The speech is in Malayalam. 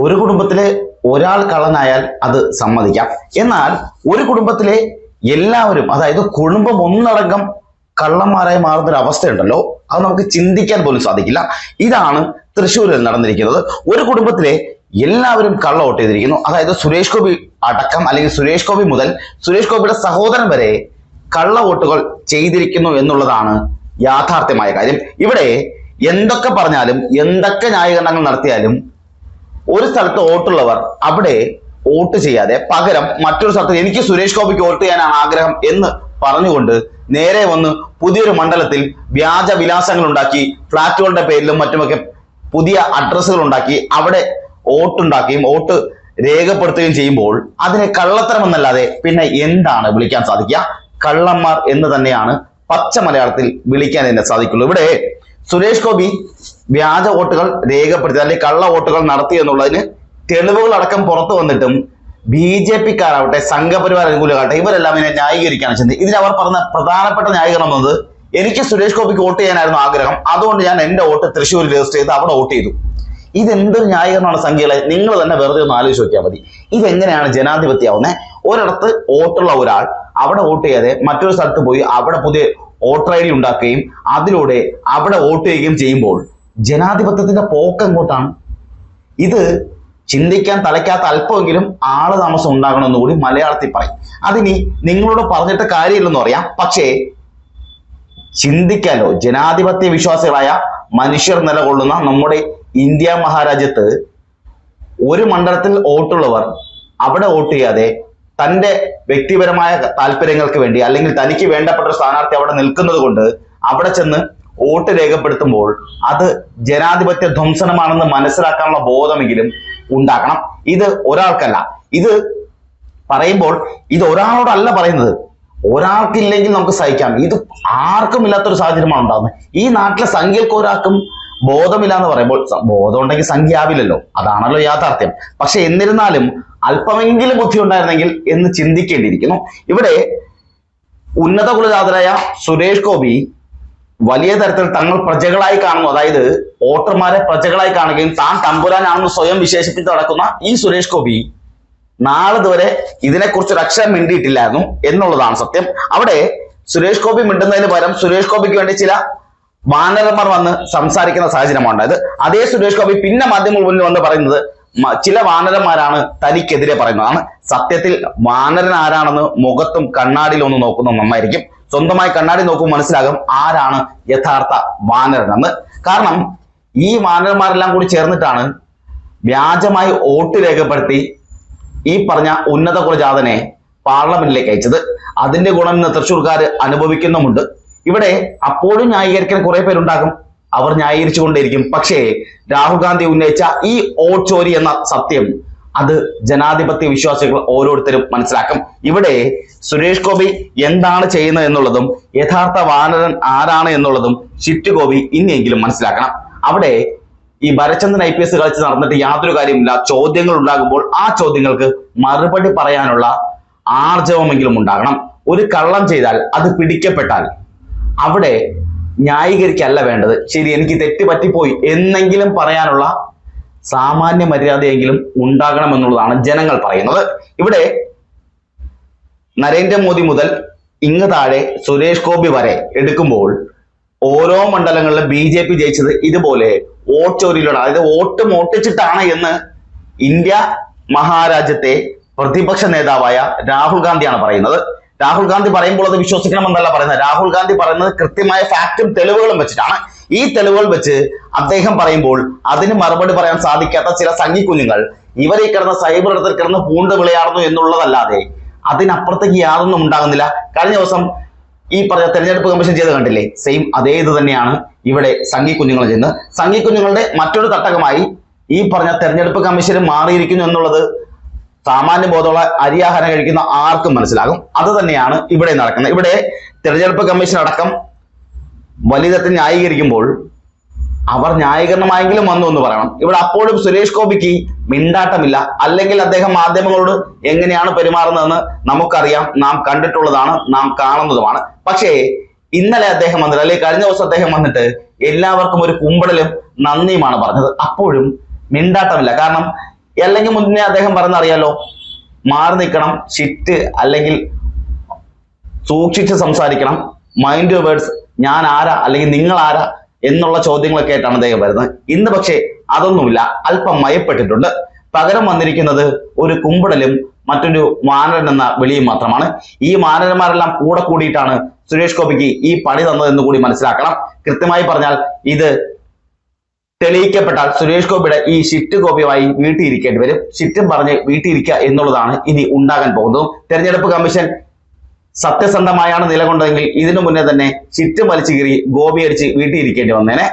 ഒരു കുടുംബത്തിലെ ഒരാൾ കള്ളനായാൽ അത് സമ്മതിക്കാം. എന്നാൽ ഒരു കുടുംബത്തിലെ എല്ലാവരും അതായത് കുടുംബം ഒന്നടങ്കം കള്ളന്മാരായി മാറുന്ന ഒരു അവസ്ഥയുണ്ടല്ലോ. അത് നമുക്ക് ചിന്തിക്കാൻ പോലും സാധിക്കില്ല. ഇതാണ് തൃശ്ശൂരിൽ നടന്നിരിക്കുന്നത്. ഒരു കുടുംബത്തിലെ എല്ലാവരും കള്ള വോട്ട് ചെയ്തിരിക്കുന്നു. അതായത് സുരേഷ് ഗോപി അടക്കം അല്ലെങ്കിൽ സുരേഷ് ഗോപി മുതൽ സുരേഷ് ഗോപിയുടെ സഹോദരൻ വരെ കള്ള വോട്ടുകൾ ചെയ്തിരിക്കുന്നു എന്നുള്ളതാണ് യാഥാർത്ഥ്യമായ കാര്യം. ഇവിടെ എന്തൊക്കെ പറഞ്ഞാലും എന്തൊക്കെ ന്യായീകരണങ്ങൾ നടത്തിയാലും ഒരു സ്ഥലത്ത് വോട്ടുള്ളവർ അവിടെ വോട്ട് ചെയ്യാതെ പകരം മറ്റൊരു സ്ഥലത്ത് എനിക്ക് സുരേഷ് ഗോപിക്ക് വോട്ട് ചെയ്യാനാണ് ആഗ്രഹം എന്ന് പറഞ്ഞുകൊണ്ട് നേരെ വന്ന് പുതിയൊരു മണ്ഡലത്തിൽ വ്യാജ വിലാസങ്ങൾ ഉണ്ടാക്കി ഫ്ലാറ്റുകളുടെ പേരിലും മറ്റുമൊക്കെ പുതിയ അഡ്രസ്സുകൾ ഉണ്ടാക്കി അവിടെ വോട്ടുണ്ടാക്കുകയും വോട്ട് രേഖപ്പെടുത്തുകയും ചെയ്യുമ്പോൾ അതിനെ കള്ളത്തരം എന്നല്ലാതെ പിന്നെ എന്താണ് വിളിക്കാൻ സാധിക്കുക? കള്ളന്മാർ എന്ന് തന്നെയാണ് പച്ച മലയാളത്തിൽ വിളിക്കാൻ എന്നെ സാധിക്കുള്ളൂ. ഇവിടെ സുരേഷ് ഗോപി വ്യാജ വോട്ടുകൾ രേഖപ്പെടുത്തി അല്ലെങ്കിൽ കള്ള വോട്ടുകൾ നടത്തി എന്നുള്ളതിന് തെളിവുകൾ അടക്കം പുറത്തു വന്നിട്ടും ബി ജെ പിക്കാരാവട്ടെ സംഘപരിവാർ അനുകൂലമാകട്ടെ ഇവരെല്ലാം ഇതിനെ ന്യായീകരിക്കുകയാണ് ചെയ്യുന്നത്. ഇതിൽ അവർ പറഞ്ഞ പ്രധാനപ്പെട്ട ന്യായീകരണം എന്നത് എനിക്ക് സുരേഷ് ഗോപിക്ക് വോട്ട് ചെയ്യാനായിരുന്നു ആഗ്രഹം. അതുകൊണ്ട് ഞാൻ എന്റെ വോട്ട് തൃശ്ശൂരിൽ രജിസ്റ്റർ ചെയ്ത് അവിടെ വോട്ട് ചെയ്തു. ഇതെന്തൊരു ന്യായീകരണമാണ് സംഖ്യകളെ നിങ്ങൾ തന്നെ വെറുതെ ഒന്ന് ആലോചിച്ച് നോക്കിയാൽ മതി. ഇതെങ്ങനെയാണ് ജനാധിപത്യമാവുന്നത്? ഒരിടത്ത് വോട്ടുള്ള ഒരാൾ അവിടെ വോട്ട് ചെയ്യാതെ മറ്റൊരു സ്ഥലത്ത് പോയി അവിടെ പുതിയ വോട്ടർ ഐ ഡി ഉണ്ടാക്കുകയും അതിലൂടെ അവിടെ വോട്ട് ചെയ്യുകയും ചെയ്യുമ്പോൾ ജനാധിപത്യത്തിന്റെ പോക്ക് എങ്ങോട്ടാണ്? ഇത് ചിന്തിക്കാൻ തലയ്ക്കാത്ത അല്പമെങ്കിലും ആൾ താമസം ഉണ്ടാകണമെന്ന് കൂടി മലയാളത്തിൽ പറയും. അതിനി നിങ്ങളോട് പറഞ്ഞിട്ട് കാര്യമില്ലെന്ന് പറയാം. പക്ഷേ ചിന്തിക്കാലോ ജനാധിപത്യ വിശ്വാസികളായ മനുഷ്യർ നിലകൊള്ളുന്ന നമ്മുടെ ഇന്ത്യ മഹാരാജ്യത്ത് ഒരു മണ്ഡലത്തിൽ വോട്ടുള്ളവർ അവിടെ വോട്ട് ചെയ്യാതെ തന്റെ വ്യക്തിപരമായ താല്പര്യങ്ങൾക്ക് വേണ്ടി അല്ലെങ്കിൽ തനിക്ക് വേണ്ടപ്പെട്ട സ്ഥാനാർത്ഥി അവിടെ നിൽക്കുന്നത് കൊണ്ട് അവിടെ ചെന്ന് വോട്ട് രേഖപ്പെടുത്തുമ്പോൾ അത് ജനാധിപത്യ ധ്വംസനമാണെന്ന് മനസ്സിലാക്കാനുള്ള ബോധമെങ്കിലും ഉണ്ടാക്കണം. ഇത് ഒരാൾക്കല്ല. ഇത് പറയുമ്പോൾ ഇത് ഒരാളോടല്ല പറയുന്നത്. ഒരാൾക്കില്ലെങ്കിൽ നമുക്ക് സഹിക്കാം. ഇത് ആർക്കും ഇല്ലാത്തൊരു സാഹചര്യമാണ് ഉണ്ടാകുന്നത് ഈ നാട്ടിലെ സംഖ്യക്ക് ഒരാൾക്കും ബോധമില്ല എന്ന് പറയുമ്പോൾ ബോധം ഉണ്ടെങ്കിൽ സംഖ്യ ആവില്ലല്ലോ. അതാണല്ലോ യാഥാർത്ഥ്യം. പക്ഷെ എന്നിരുന്നാലും അല്പമെങ്കിലും ബുദ്ധി ഉണ്ടായിരുന്നെങ്കിൽ എന്ന് ചിന്തിക്കേണ്ടിയിരിക്കുന്നു. ഇവിടെ ഉന്നത കുലജാതരായ സുരേഷ് ഗോപി വലിയ തരത്തിൽ തങ്ങൾ പ്രജകളായി കാണുന്നു. അതായത് വോട്ടർമാരെ പ്രജകളായി കാണുകയും താൻ തമ്പുരാനാണെന്ന് സ്വയം വിശേഷിപ്പിച്ച് നടക്കുന്ന ഈ സുരേഷ് ഗോപി നാളിതുവരെ ഇതിനെക്കുറിച്ച് ഒരു അക്ഷരം മിണ്ടിയിട്ടില്ലായിരുന്നു എന്നുള്ളതാണ് സത്യം. അവിടെ സുരേഷ് ഗോപി മിണ്ടുന്നതിന് പകരം സുരേഷ് ഗോപിക്ക് വേണ്ടി ചില വാനരന്മാർ വന്ന് സംസാരിക്കുന്ന സാഹചര്യമാണ് ഉണ്ടായത്. അതേ സുരേഷ് ഗോപി പിന്നെ മാധ്യമങ്ങൾ മുന്നിൽ വന്ന് പറയുന്നത് ചില വാനരന്മാരാണ് തനിക്കെതിരെ പറയുന്നതാണ് സത്യത്തിൽ വാനരൻ ആരാണെന്ന് മുഖത്തും കണ്ണാടിയിലും ഒന്ന് നോക്കുന്നത് നന്നായിരിക്കും. സ്വന്തമായി കണ്ണാടി നോക്കുമ്പോൾ മനസ്സിലാകും ആരാണ് യഥാർത്ഥ വാനരൻ എന്ന്. കാരണം ഈ വാനരന്മാരെല്ലാം കൂടി ചേർന്നിട്ടാണ് വ്യാജമായി വോട്ട് രേഖപ്പെടുത്തി ഈ പറഞ്ഞ ഉന്നത കുലജാതനെ പാർലമെന്റിലേക്ക് അയച്ചത്. അതിന്റെ ഗുണം ഇന്ന് തൃശ്ശൂർക്കാർ അനുഭവിക്കുന്നുമുണ്ട്. ഇവിടെ അപ്പോഴും ന്യായീകരിക്കാൻ കുറെ പേരുണ്ടാകും. അവർ ന്യായീകരിച്ചു കൊണ്ടിരിക്കും പക്ഷേ രാഹുൽ ഗാന്ധി ഉന്നയിച്ച ഈ ഓച്ചോരി ചോരി എന്ന സത്യം അത് ജനാധിപത്യ വിശ്വാസികൾ ഓരോരുത്തരും മനസ്സിലാക്കും. ഇവിടെ സുരേഷ് ഗോപി എന്താണ് ചെയ്യുന്നത് എന്നുള്ളതും യഥാർത്ഥ വാനരൻ ആരാണ് എന്നുള്ളതും ഷിറ്റ് ഗോപി ഇനിയെങ്കിലും മനസ്സിലാക്കണം. അവിടെ ഈ ഭരചന്ദ്രൻ ഐ പി എസ് കളിച്ച് നടന്നിട്ട് യാതൊരു കാര്യമില്ല. ചോദ്യങ്ങൾ ഉണ്ടാകുമ്പോൾ ആ ചോദ്യങ്ങൾക്ക് മറുപടി പറയാനുള്ള ആർജവമെങ്കിലും ഉണ്ടാകണം. ഒരു കള്ളം ചെയ്താൽ അത് പിടിക്കപ്പെട്ടാൽ അവിടെ ന്യായീകരിക്കല്ല വേണ്ടത്. ശരി എനിക്ക് തെറ്റ് പറ്റിപ്പോയി എന്നെങ്കിലും പറയാനുള്ള സാമാന്യ മര്യാദയെങ്കിലും ഉണ്ടാകണം എന്നുള്ളതാണ് ജനങ്ങൾ പറയുന്നത്. ഇവിടെ നരേന്ദ്രമോദി മുതൽ ഇങ്ങ് താഴെ സുരേഷ് ഗോപി വരെ എടുക്കുമ്പോൾ ഓരോ മണ്ഡലങ്ങളിലും ബി ജെ പി ജയിച്ചത് ഇതുപോലെ വോട്ട് ചോരിയിലൂടെ അതായത് വോട്ട് മോട്ടിച്ചിട്ടാണ് എന്ന് ഇന്ത്യ മഹാരാജ്യത്തെ പ്രതിപക്ഷ നേതാവായ രാഹുൽ ഗാന്ധിയാണ് പറയുന്നത്. രാഹുൽ ഗാന്ധി പറയുമ്പോൾ അത് വിശ്വസിക്കണമെന്നല്ല പറയുന്നത്. രാഹുൽ ഗാന്ധി പറയുന്നത് കൃത്യമായ ഫാക്റ്റും തെളിവുകളും വെച്ചിട്ടാണ്. ഈ തെളിവുകൾ വെച്ച് അദ്ദേഹം പറയുമ്പോൾ അതിന് മറുപടി പറയാൻ സാധിക്കാത്ത ചില സംഘി കുഞ്ഞുങ്ങൾ ഇവരെ കിടന്ന സൈബർ ഇടത്തിൽ കിടന്ന് പൂണ്ട് വിളയാടുന്നു എന്നുള്ളതല്ലാതെ അതിനപ്പുറത്തേക്ക് യാതൊന്നും ഉണ്ടാകുന്നില്ല. കഴിഞ്ഞ ദിവസം ഈ പറഞ്ഞ തെരഞ്ഞെടുപ്പ് കമ്മീഷൻ ചെയ്ത് കണ്ടില്ലേ? സെയിം അതേ ഇത് തന്നെയാണ് ഇവിടെ സംഘി കുഞ്ഞുങ്ങൾ ചെയ്യുന്നത്. സംഘി കുഞ്ഞുങ്ങളുടെ മറ്റൊരു തട്ടകമായി ഈ പറഞ്ഞ തെരഞ്ഞെടുപ്പ് കമ്മീഷൻ മാറിയിരിക്കുന്നു എന്നുള്ളത് സാമാന്യ ബോധമുള്ള അരിയാഹാരം കഴിക്കുന്ന ആർക്കും മനസ്സിലാകും. അത് തന്നെയാണ് ഇവിടെ നടക്കുന്നത്. ഇവിടെ തിരഞ്ഞെടുപ്പ് കമ്മീഷൻ അടക്കം വലിയതരത്തിൽ ന്യായീകരിക്കുമ്പോൾ അവർ ന്യായീകരണമായെങ്കിലും വന്നു എന്ന് പറയണം. ഇവിടെ അപ്പോഴും സുരേഷ് ഗോപിക്ക് മിണ്ടാട്ടമില്ല. അല്ലെങ്കിൽ അദ്ദേഹം മാധ്യമങ്ങളോട് എങ്ങനെയാണ് പെരുമാറുന്നതെന്ന് നമുക്കറിയാം. നാം കണ്ടിട്ടുള്ളതാണ് നാം കാണുന്നതുമാണ്. പക്ഷേ ഇന്നലെ അദ്ദേഹം വന്നിട്ട് അല്ലെങ്കിൽ കഴിഞ്ഞ ദിവസം അദ്ദേഹം വന്നിട്ട് എല്ലാവർക്കും ഒരു കുമ്പടലും നന്ദിയുമാണ് പറഞ്ഞത്. അപ്പോഴും മിണ്ടാട്ടമില്ല. കാരണം അല്ലെങ്കിൽ മുന്നേ അദ്ദേഹം പറഞ്ഞറിയാലോ മാറി നിൽക്കണം ചിറ്റ് അല്ലെങ്കിൽ സൂക്ഷിച്ച് സംസാരിക്കണം. മൈൻഡ് വേർഡ്സ് ഞാൻ ആരാ അല്ലെങ്കിൽ നിങ്ങൾ ആരാ എന്നുള്ള ചോദ്യങ്ങളൊക്കെ ആയിട്ടാണ് അദ്ദേഹം വരുന്നത്. ഇന്ന് പക്ഷേ അതൊന്നുമില്ല അല്പം മയപ്പെട്ടിട്ടുണ്ട്. പകരം വന്നിരിക്കുന്നത് ഒരു കുമ്പിടലും മറ്റൊരു മാനരൻ എന്ന വിളിയും മാത്രമാണ്. ഈ മാനരന്മാരെല്ലാം കൂടെ കൂടിയിട്ടാണ് സുരേഷ് ഗോപിക്ക് ഈ പണി തന്നതെന്ന് കൂടി മനസ്സിലാക്കണം. കൃത്യമായി പറഞ്ഞാൽ ഇത് തെളിയിക്കപ്പെട്ടാൽ സുരേഷ് ഗോപിയുടെ ഈ ഷിറ്റ് ഗോപിയുമായി വീട്ടിൽ ഇരിക്കേണ്ടി വരും ഷിറ്റും പറഞ്ഞ് വീട്ടിലിരിക്കുക എന്നുള്ളതാണ് ഇനി ഉണ്ടാകാൻ പോകുന്നതും. തെരഞ്ഞെടുപ്പ് കമ്മീഷൻ സത്യസന്ധമായാണ് നിലകൊണ്ടതെങ്കിൽ ഇതിനു മുന്നേ തന്നെ ഷിറ്റ് വലിച്ചു കീറി ഗോപി അടിച്ച് വീട്ടിൽ ഇരിക്കേണ്ടി വന്നേനെ.